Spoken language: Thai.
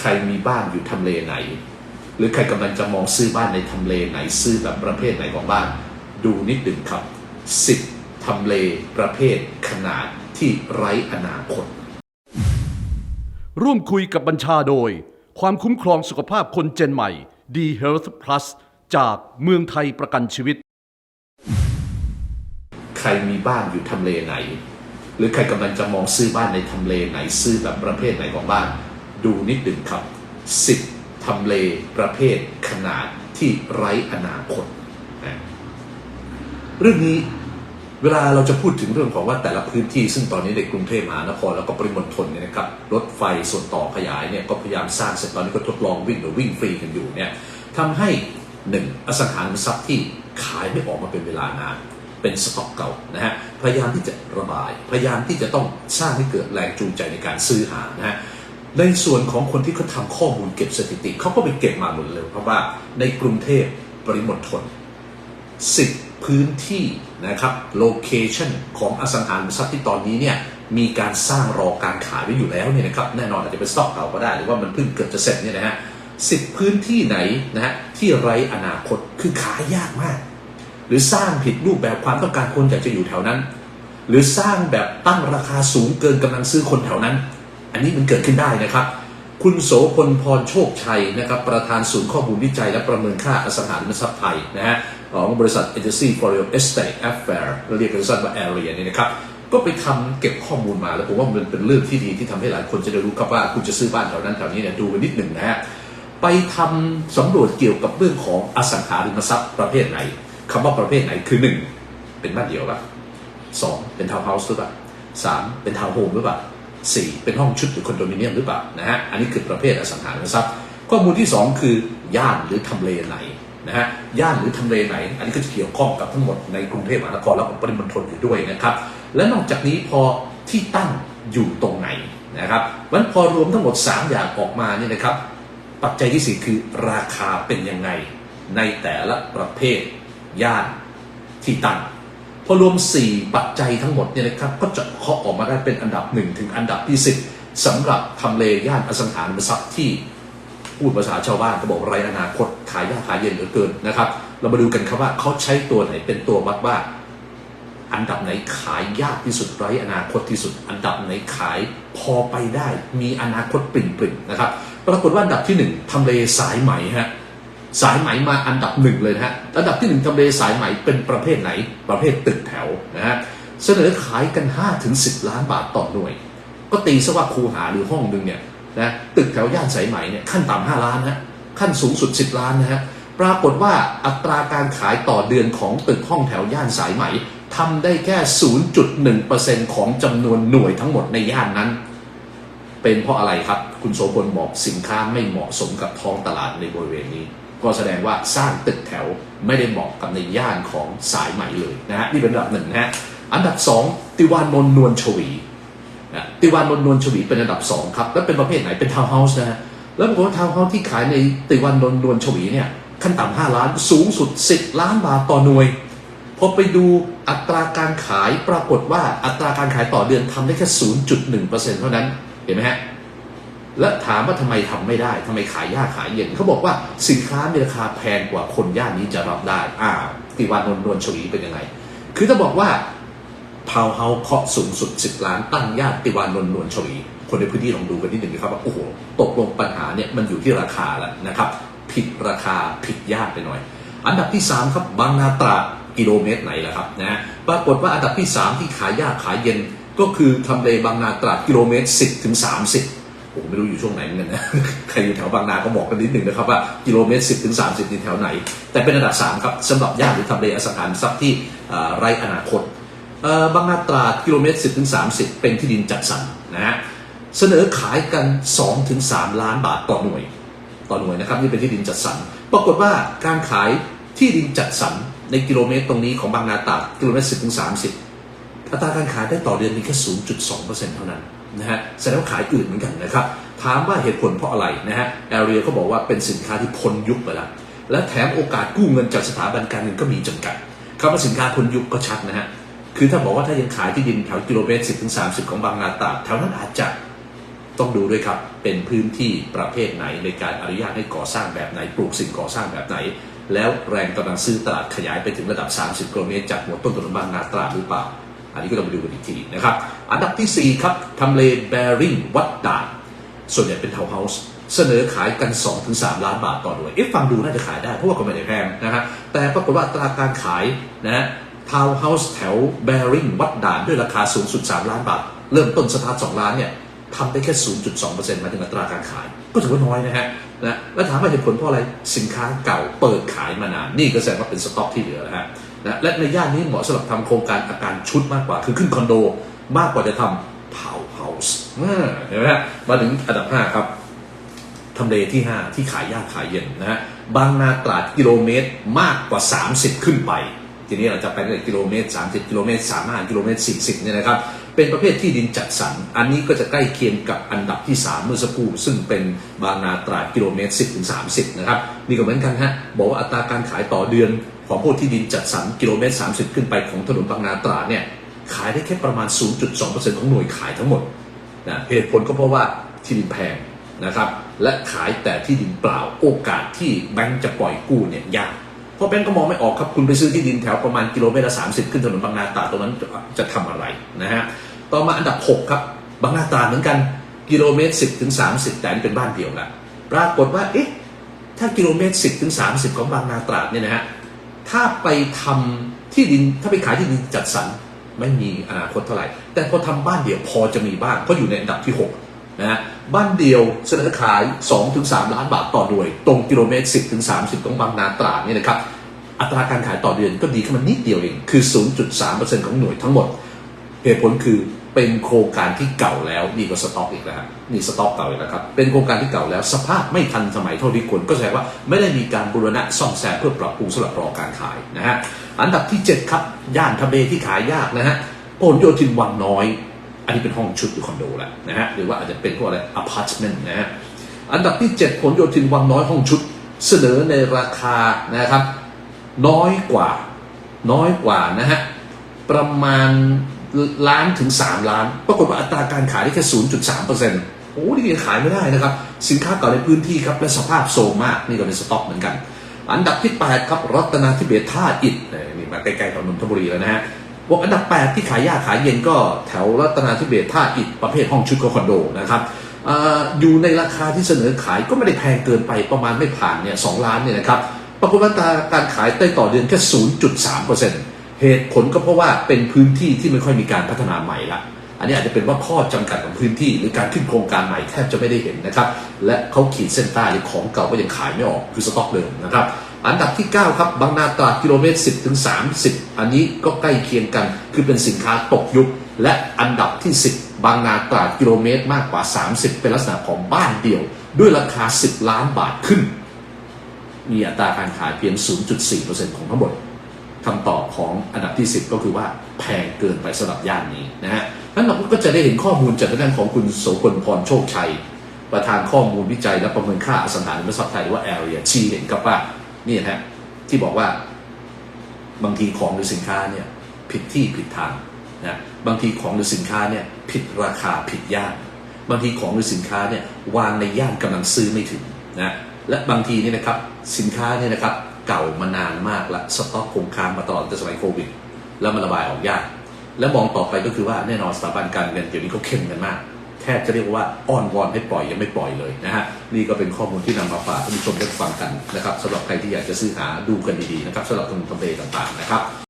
ใครมีบ้านอยู่ทำเลไหน หรือใครกำลังจะมองซื้อบ้านในทำเลไหน ซื้อแบบประเภทไหนของบ้าน ดูนิดหนึ่งครับสิบทำเลประเภทขนาดที่ไร้อนาคต ร่วมคุยกับบัญชาโดย ความคุ้มครองสุขภาพคนเจนใหม่ D Health Plus จากเมืองไทยประกันชีวิต ใครมีบ้านอยู่ทำเลไหน หรือใครกำลังจะมองซื้อบ้านในทำเลไหน ซื้อแบบประเภทไหนของบ้าน ดูนิดหนึ่งครับสิบทำเลประเภทขนาดที่ไร้อนาคตนะเรื่องนี้เวลาเราจะพูดถึงเรื่องของว่าแต่ละพื้นที่ซึ่งตอนนี้ในกรุงเทพมหานครแล้วก็ปริมณฑลเนี่ยนะครับรถไฟส่วนต่อขยายเนี่ยก็พยายามสร้างเสร็จตอนนี้ก็ทดลองวิ่งหรือวิ่งฟรีกันอยู่เนี่ยทำให้หนึ่งอสังหาริมทรัพย์ที่ขายไม่ออกมาเป็นเวลานานเป็นสต็อกเก่านะฮะพยายามที่จะระบาย พยายามที่จะต้องสร้างให้เกิดแรงจูงใจในการซื้อหานะฮะ ในส่วนของคนที่เขาทำข้อมูลเก็บสถิติเขาก็ไปเก็บมาหมดเลยเพราะว่าในกรุงเทพปริมณฑล10พื้นที่นะครับโลเคชันของอสังหาริมทรัพย์ที่ตอนนี้เนี่ยมีการสร้างรอการขายไว้อยู่แล้วเนี่ยนะครับแน่นอนอาจจะเป็นสต็อกเก่าก็ได้หรือว่ามันเพิ่งเกิดจะเสร็จเนี่ยนะฮะสิบพื้นที่ไหนนะฮะที่ไร้อนาคตคือขายยากมาก หรือสร้างผิดรูปแบบความต้องการคนอยากจะอยู่แถวนั้น หรือสร้างแบบตั้งราคาสูงเกินกำลังซื้อคนแถวนั้น อันนี้มันเกิดขึ้นได้นะครับ คุณโสพลพรโชคชัยนะครับ ประธานศูนย์ข้อมูลวิจัยและประเมินค่าอสังหาริมทรัพย์ไทยนะฮะของบริษัท Agency for Real Estate Affair เราเรียกกันสั้นว่า Area เนี่ยนะครับ ก็ไปทำเก็บข้อมูลมาแล้วผมว่ามันเป็นเรื่องที่ดีที่ทำให้หลายคนจะได้รู้ครับว่าคุณจะซื้อบ้านแถวนั้นแถวนี้เนี่ยดูกันนิดหนึ่งนะฮะไปทำสำรวจเกี่ยวกับเรื่องของอสังหาริมทรัพย์ประเภทไหนคำว่าประเภทไหนคือหนึ่งเป็นบ้านเดี่ยวป่ะสองเป็นทาวน์เฮาส์หรือเปล่าสามเป็นทาวน์โฮมหรือเปล่า สี่เป็นห้องชุดหรือคอนโดมิเนียมหรือเปล่านะฮะอันนี้คือประเภทอสังหาริมทรัพย์ข้อมูลที่สองคือย่านหรือทำเลไหนนะฮะย่านหรือทำเลไหน อันนี้ก็จะเกี่ยวข้องกับทั้งหมดในกรุงเทพมหานครและปริมณฑลอยู่ด้วยนะครับ และนอกจากนี้พอที่ตั้งอยู่ตรงไหนนะครับมันพอรวมทั้งหมด 3 อย่างออกมาเนี่ยนะครับ ปัจจัยที่สี่คือราคาเป็นยังไงในแต่ละประเภทย่านที่ตั้ง อรวม 4 ปัจจัยทั้งหมดเนี่ยนะครับก็จะเคาะออกมาได้เป็นอันดับ 1 ถึงอันดับที่ 10สำหรับทำเลย่านอสังหาริมทรัพย์ที่พูดภาษาชาวบ้านก็บอกไรอนาคตขายยากขายเย็นเหลือเกินนะครับ เรามาดูกันครับว่าเขาใช้ตัวไหนเป็นตัววัดว่า อันดับไหนขายยากที่สุดไรอนาคตที่สุด อันดับไหนขายพอไปได้ มีอนาคตปริ่มๆนะครับปรากฏว่าอันดับที่หนึ่งทำเลสายไหมฮะ สายไหมมาอันดับหนึ่งเลยนะฮะ อันดับที่หนึ่งทำเลสายไหมเป็นประเภทไหน ประเภทตึกแถวนะฮะ เสนอขายกัน5ถึง10 ล้านบาทต่อหน่วย ก็ตีซะว่าคูหาหรือห้องหนึ่งเนี่ยนะตึกแถวย่านสายไหมเนี่ยขั้นต่ำห้าล้านฮะขั้นสูงสุด 10 ล้านนะฮะ ปรากฏว่าอัตราการขายต่อเดือนของตึกห้องแถวย่านสายไหมทำได้แค่ 0.1%ของจำนวนหน่วยทั้งหมดในย่านนั้น เป็นเพราะอะไรครับ คุณโสพลบอกสินค้าไม่เหมาะสมกับท้องตลาดในบริเวณนี้ ก็แสดงว่าสร้างตึกแถวไม่ได้เหมาะกับในย่านของสายไหม่เลยนะฮะนี่เป็นอันดับหนึ่งนะฮะอันดับสองติวานนนวลชวีนะติวานนนวลชวีเป็นอันดับสองครับ แล้วเป็นประเภทไหนเป็นทาวน์เฮาส์นะฮะแล้วปรากฏว่าทาวน์เฮาส์ที่ขายในติวานนนวลชวีเนี่ยขั้นต่ำห้าล้านสูงสุด 10 ล้านบาทต่อหน่วยพอไปดูอัตราการขายปรากฏว่าอัตราการขายต่อเดือนทำได้แค่ 0.1%เท่านั้นเห็นไหมฮะ และถามว่าทำไมทำไม่ได้ทำไมขายยากขายเย็นเขาบอกว่าสินค้ามีราคาแพงกว่าคนย่านนี้จะรับได้อ่าติวานนท์นวลชวีเป็นยังไง คือถ้าบอกว่าทาวเฮาเคาะสูงสุด 10 ล้านตั้งย่านติวานนท์นวลชวีคนในพื้นที่ลองดูกันนิดหนึ่งนะครับว่าโอ้โหตกลงปัญหาเนี่ยมันอยู่ที่ราคาแล้วนะครับ ผิดราคาผิดย่านไปหน่อย อันดับที่ 3 ครับบางนาตราดกิโลเมตรไหนล่ะครับนะฮะปรากฏว่าอันดับที่ 3 ที่ขายยากขายเย็นก็คือทำเลบางนาตราดกิโลเมตร 10ถึง30 ผมไม่รู้อยู่ช่วงไหนเหมือนกันนะ ใครอยู่แถวบางนาก็บอกกันนิดหนึ่งนะครับว่ากิโลเมตร 10ถึง30นี่แถวไหน แต่เป็นอันดับ 3 ครับสำหรับย่านหรือทำเลอสังหาริมทรัพย์ที่ไร้อนาคตบางนาตราดกิโลเมตร 10ถึง30 เป็นที่ดินจัดสรรนะฮะเสนอขายกัน 2 ถึง 3 ล้านบาทต่อหน่วย ต่อหน่วยนะครับนี่เป็นที่ดินจัดสรรปรากฏว่าการขายที่ดินจัดสรรในกิโลเมตรตรงนี้ของบางนาตราดกิโลเมตร 10ถึง30 อัตราการขายได้ต่อเดือนมีแค่ 0.2%เท่านั้นนะฮะแสดงว่าขายอื่นเหมือนกันนะครับ ถามว่าเหตุผลเพราะอะไรนะฮะแอเรียเขาบอกว่าเป็นสินค้าที่พ้นยุคไปแล้ว และแถมโอกาสกู้เงินจากสถาบันการเงินก็มีจำกัดคำว่าสินค้าพ้นยุคก็ชัดนะฮะคือถ้าบอกว่าถ้ายังขายที่ดินแถวกิโลเมตร 10ถึง30 ของบางนาตราดแถวนั้นอาจจะต้องดูด้วยครับ เป็นพื้นที่ประเภทไหนในการอนุญาตให้ก่อสร้างแบบไหน ปลูกสิ่งก่อสร้างแบบไหน แล้วแรงกำลังซื้อตลาดขยายไปถึงระดับ 30 กิโลเมตรจากหัวต้นถนนบางนาตราดหรือเปล่า อันนี้ก็ต้องไปดูกันอีกทีนะครับ อันดับทีสี่ 4 ครับทำเลแบริ่งวัดด่านส่วนใหญ่เป็นทาวน์เฮาส์เสนอขายกัน 2-3 ล้านบาทต่อหน่วยเอ๊ะฟังดูน่าจะขายได้เพราะว่าก็ไม่ได้แพงนะฮะแต่ปรากฏว่าตราการขายนะทาวน์เฮาส์แถวแบริ่งวัดด่านด้วยราคาสูงสุด 3 ล้านบาท เริ่มต้นสตาร์ท2ล้านเนี่ยทำได้แค่ 0.2%มาถึงอัตราการขาย ก็ถือว่าน้อยนะฮะนะแล้วถามว่าเหตุผลเพราะอะไรสินค้าเก่าเปิดขายมานานนี่ก็แสดงว่าเป็นสต็อกที่เหลือนะฮะ นะและในย่านนี้เหมาะสำหรับทำโครงการอาการชุดมากกว่า คือขึ้นคอนโดมากกว่าจะทำทาวน์เฮาส์เห็นไหมฮะมาถึงอันดับ 5 ครับทำเลที่ 5 ที่ขายยากขายเย็นนะฮะบางนาตราดกิโลเมตรมากกว่า 30 ขึ้นไป ทีนี้เราจะไปตั้งแต่กิโลเมตร 30 กิโลเมตร 35 กิโลเมตร 40เนี่ยนะครับ เป็นประเภทที่ดินจัดสรร อันนี้ก็จะใกล้เคียงกับอันดับที่ 3 เมื่อสักครู่ซึ่งเป็นบางนาตราดกิโลเมตร 10ถึง30 นะครับ นี่ก็เหมือนกันฮะบอกว่าอัตราการขายต่อเดือนของพวกที่ดินจัดสรรกิโลเมตร 30 ขึ้นไปของถนนบางนาตราดเนี่ยขายได้แค่ประมาณ 0.2%ของหน่วยขายทั้งหมดนะเหตุผลก็เพราะว่าที่ดินแพงนะครับและขายแต่ที่ดินเปล่าโอกาสที่แบงก์จะปล่อยกู้เนี่ยยาก พราะแบงก์ก็มองไม่ออกครับคุณไปซื้อที่ดินแถวประมาณกิโลเมตรละ30ขึ้นถนนบางนาตราตรงนั้นจะจะทำอะไรนะฮะต่อมาอันดับ 6 ครับบางนาตราเหมือนกันกิโลเมตร 10ถึง30 แต่อันนเป็นบ้านเดียวละปรากฏว่าเอ๊ะถ้ากิโลเมตร 10ถึง30 ของบางนาตราดเนี่ยนะฮะถ้าไปทำที่ดินถ้าไปขายที่ดินจัดสรรไม่มีอนาคตเท่าไหร่ แต่พอทำบ้านเดี่ยวพอจะมีบ้างเพราะอยู่ในอันดับที่ 6 นะฮะบ้านเดียวเสนอขาย 2-3 ล้านบาทต่อหน่วย ตรงกิโลเมตร 10-30ของบางนาตราดเนี่ยนะครับอัตราการขายต่อเดือนก็ดีขึ้นมานิดเดียวเอง คือ 0.3%ของหน่วยทั้งหมด เหตุผลคือเป็นโครงการที่เก่าแล้วนี่ก็สต็อกอีกแล้วนี่สต็อกเก่าอีกแล้วครับ เป็นโครงการที่เก่าแล้วสภาพไม่ทันสมัยเท่าที่ควรก็แสดงว่าไม่ได้มีการบูรณะซ่อมแซมเพื่อปรับปรุงสำหรับรอการขายนะฮะ อันดับที่ 7 ครับ ย่านทำเลที่ขายยากนะฮะพหลโยธินวังน้อย อันนี้เป็นห้องชุดหรือคอนโดแหละนะฮะหรือว่าอาจจะเป็นพวกอะไรอพาร์ตเมนต์นะฮะอันดับที่ 7 ผลโยธินวังน้อยห้องชุดเสนอในราคานะครับ น้อยกว่าน้อยกว่านะฮะประมาณล้านถึง 3 ล้าน ปรากฏว่าอัตราการขายได้แค่ 0.3เปอร์เซ็นต์โอ้นี่ยังขายไม่ได้นะครับ สินค้าเก่าในพื้นที่ครับ และสภาพโซมมาก นี่ก็เป็นสต็อกเหมือนกัน อันดับที่ 8 ครับ รัตนาธิเบศท่าอิฐเนี่ยนี่มาใกล้ๆกับนนทบุรีแล้วนะฮะ บอกอันดับ 8 ที่ขายยากขายเย็นก็แถวรัตนาธิเบศท่าอิฐประเภทห้องชุดก็คอนโดนะครับออยู่ในราคาที่เสนอขายก็ไม่ได้แพงเกินไปประมาณไม่ผ่านเนี่ยสล้านเนี่ยนะครับปรากฏว่าการขายได้ต่อเดือนแค่ 0.3เปอร์เซ็นต์เหตุผลก็เพราะว่าเป็นพื้นที่ที่ไม่ค่อยมีการพัฒนาใหม่ละอันนี้อาจจะเป็นว่าข้อจำกัดของพื้นที่หรือการขึ้นโครงการใหม่แทบจะไม่ได้เห็นนะครับ และเขาขีดเส้นใต้หรือของเก่าก็ยังขายไม่ออกคือสต็อกเดิมนะครับ อันดับที่ 9 ครับบางนาตราดกิโลเมตร 10ถึง30 อันนี้ก็ใกล้เคียงกัน คือเป็นสินค้าตกยุค และอันดับที่ 10 บางนาตราดกิโลเมตรมากกว่า 30 เป็นลักษณะของบ้านเดี่ยว ด้วยราคา 10 ล้านบาทขึ้น มีอัตราการขายเพียง 0.4%ของทั้งหมดคำตอบของอันดับที่ 10 ก็คือว่าแพงเกินไปสำหรับย่านนี้นะฮะนั้นเราก็จะได้เห็นข้อมูลจากทางด้านของคุณโสพลพรโชคชัย ประธานข้อมูลวิจัยและประเมินค่าอสังหาริมทรัพย์ไทยหรือว่า Area ชี้เห็นครับว่า นี่นะฮะที่บอกว่าบางทีของหรือสินค้าเนี่ยผิดที่ผิดทางนะบางทีของหรือสินค้าเนี่ยผิดราคาผิดย่านบางทีของหรือสินค้าเนี่ยวางในย่านกำลังซื้อไม่ถึงนะและบางทีเนี่ยนะครับสินค้าเนี่ยนะครับเก่ามานานมากละสต็อกคงค้างมาตลอดตั้งสมัยโควิด แล้วมันระบายออกยาก และมองต่อไปก็คือว่าแน่นอนสถาบันการเงินเดี๋ยวนี้เขาเข้มกันมาก แทบจะเรียกว่าอ้อนวอนให้ปล่อยยังไม่ปล่อยเลยนะฮะนี่ก็เป็นข้อมูลที่นำมาฝากท่านผู้ชมได้ฟังกันนะครับสำหรับใครที่อยากจะซื้อหาดูกันดีๆนะครับสำหรับตรงทำเลต่างๆนะครับ